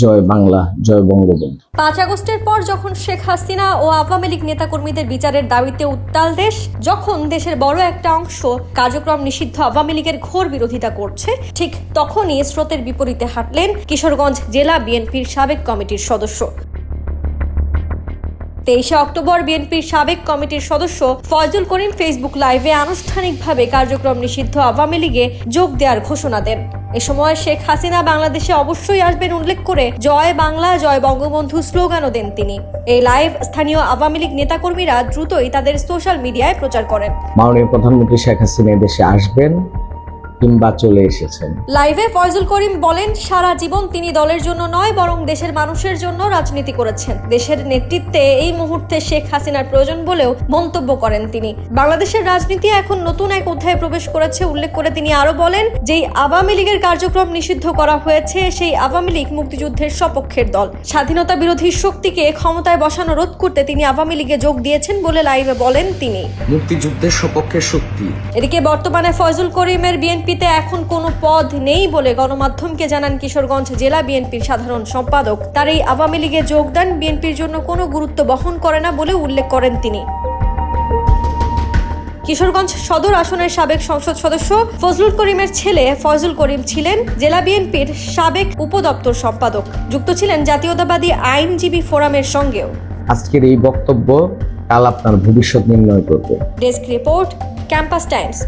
জয় বাংলা, জয় বঙ্গবন্ধু। পাঁচ আগস্টের পর যখন শেখ হাসিনা ও আওয়ামী লীগ নেতাকর্মীদের বিচারের দাবিতে উত্তাল দেশ, যখন দেশের বড় একটা অংশ কার্যক্রম নিষিদ্ধ আওয়ামী লীগের ঘোর বিরোধিতা করছে, ঠিক তখনই স্রোতের বিপরীতে হাঁটলেন কিশোরগঞ্জ জেলা বিএনপির সাবেক কমিটির সদস্য। তেইশে অক্টোবর বিএনপির সাবেক কমিটির সদস্য ফয়জুল করিম ফেসবুক লাইভে আনুষ্ঠানিকভাবে কার্যক্রম নিষিদ্ধ আওয়ামী লীগে যোগ দেওয়ার ঘোষণা দেন। এ সময় শেখ হাসিনা বাংলাদেশে অবশ্যই আসবেন উল্লেখ করে জয় বাংলা, জয় বঙ্গবন্ধু স্লোগানও দেন তিনি। এই লাইভ স্থানীয় আওয়ামী লীগ নেতাকর্মীরা দ্রুতই তাদের সোশ্যাল মিডিয়ায় প্রচার করেন। মাননীয় প্রধানমন্ত্রী শেখ হাসিনা দেশে আসবেন। কিংবা চলে এসেছেন। লাইভে ফয়জুল করিম বলেন সারা জীবন তিনি দলের জন্য নয় বরং দেশের মানুষের জন্য রাজনীতি করেছেন। দেশের নেতৃত্বে এই মুহূর্তে শেখ হাসিনার প্রয়োজন বলেও মন্তব্য করেন তিনি। বাংলাদেশের রাজনীতি এখন নতুন এক অধ্যায়ে প্রবেশ করেছে। উল্লেখ করে তিনি আরও বলেন যেই আওয়ামী লীগের কার্যক্রম নিষিদ্ধ করা হয়েছে সেই আওয়ামী লীগ মুক্তিযুদ্ধের সপক্ষের দল। স্বাধীনতা বিরোধী শক্তিকে ক্ষমতায় বসানো রোধ করতে তিনি আওয়ামী লীগে যোগ দিয়েছেন বলে লাইভে বলেন তিনি। মুক্তিযুদ্ধের সপক্ষে শক্তি। এদিকে বর্তমানে ফয়জুল করিমের বিএনপিতে এখন কোনো পদ নেই বলে গণমাধ্যমকে জানান কিশোরগঞ্জ জেলা বিএনপির সাধারণ সম্পাদক। তার এই আওয়ামী লীগে যোগদান বিএনপির জন্য কোনো গুরুত্ব বহন করে না বলে উল্লেখ করেন তিনি। কিশোরগঞ্জ সদর আসনের সাবেক সংসদ সদস্য ফজলুল করিমের ছেলে ফয়জুল করিম ছিলেন জেলা বিএনপির সাবেক উপদপ্তর সম্পাদক। যুক্ত ছিলেন জাতীয়তাবাদী আইনজীবী ফোরামের সঙ্গেও। আজকের এই বক্তব্য কাল আপনার ভবিষ্যৎ নির্ণয় করবে। Desk report Campus Times.